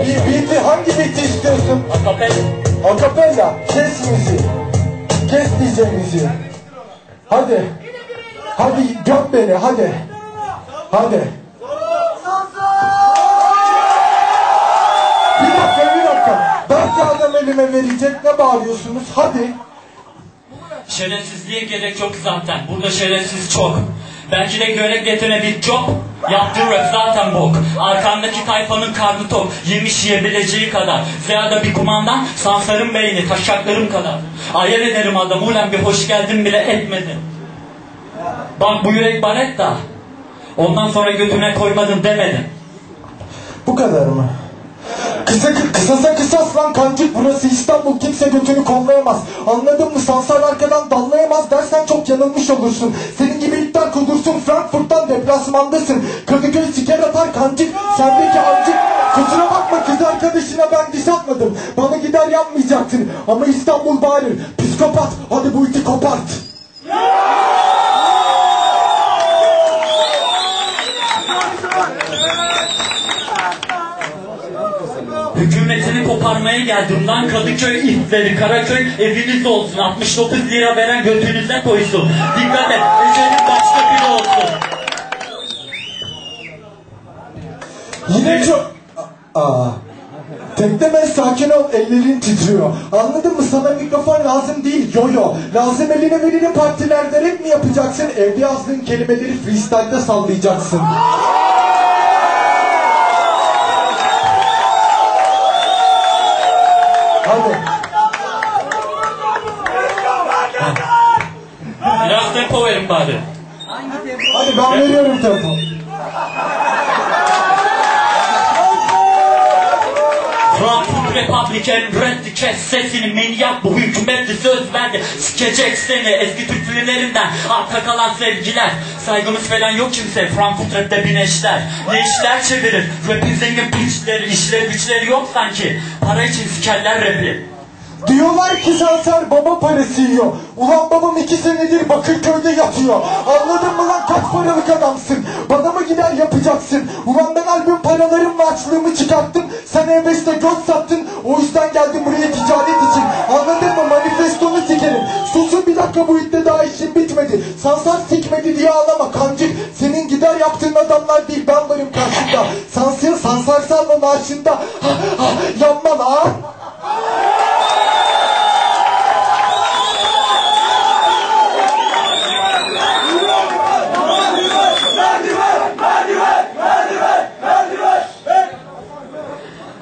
Bir beat'i hangi beat'i istiyorsun? Akapel. Akapella. Kes müziği. Kes müziği. Hadi. Hadi göm beni hadi. Hadi. Bir dakika bir dakika. Dört adam elime verecek ne bağırıyorsunuz? Hadi. Şerefsizliğe gerek yok zaten. Burada şerefsiz çok. Belki de görev getirene bir job. Yaptığı rap zaten bok. Arkandaki tayfanın karnı tok. Yemiş yiyebileceği kadar. Ziyada bir kumandan sansarın beyni taşaklarım kadar. Ayar ederim adam ulan bir hoş geldin bile etmedin. Bak bu yürek baretta. Ondan sonra götüne koymadım demedin. Bu kadar mı? Kısa, kısasa kısas lan kancık burası İstanbul kimse götünü kollayamaz Anladın mı sansar arkadan dallayamaz dersen çok yanılmış olursun Senin gibi deplasmandasın Kadıköy siker atar kancık sendeki ancık Kusura bakma kız arkadaşına ben diş atmadım. Bana gider yapmayacaksın ama İstanbul bağırır Psikopat hadi bu iti kopart. Hükümetini koparmaya geldim. Lan Kadıköy itleri Karaköy eviniz olsun. 69 lira veren götünüze koysun. Dikkat et Tekleme sakin ol ellerin titriyor. Anladın mı sana mikrofon lazım değil yo yo. Lazım eline verinin partilerde rap mi yapacaksın? Evde yazdığın kelimeleri freestyle'da sallayacaksın. Hadi. Biraz tempo verin bari Hadi ben veriyorum tempo. Republican reddi kes sesini manyak bu hükümetli söz verdi Sikecek seni eski Türk filmlerinden arta kalan sevgiler Saygımız falan yok kimse Frankfurt rapte bineşler Ne işler çevirir rapin zengin piçleri işleri güçleri yok sanki Para için sikerler rapi Diyorlar ki Sansar baba parası yiyor. Ulan babam iki senedir Bakırköy'de yatıyor. Anladın mı lan kaç paralık adamsın? Bana mı gider yapacaksın? Ulan ben albüm paralarımla açlığımı çıkarttım. Sen E5'te göz sattın. O yüzden geldim buraya ticaret için. Anladın mı? Manifestonu sikerim. Susun bir dakika bu itte daha işim bitmedi. Sansar sikmedi diye ağlama kancık.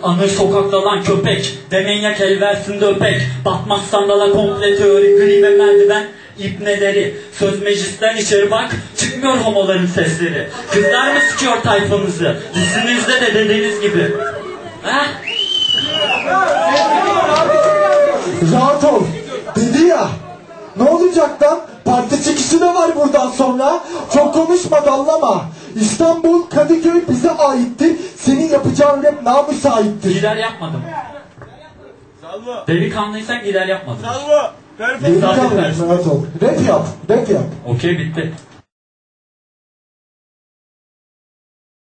Anır sokakta lan köpek Demenyak el versin de öpek Batmaz sandala komple teori Gri ve merdiven ipneleri Söz meclisten içeri bak Çıkmıyor homoların sesleri Kızlar mı sıkıyor tayfamızı Dizinizde de dediğiniz gibi Ha? Rahat ol. Dedi ya. Ne olacak lan? Parti çıkışı da var buradan sonra. Çok konuşma dallama. İstanbul, Kadıköy yapacağın rap namusa aittir. Gider yapmadım Salvo. Delikanlıysan gider yapmadım Salvo. Perfect. Delikanlı, rahat ol. Rap yap, rap yap. Okey bitti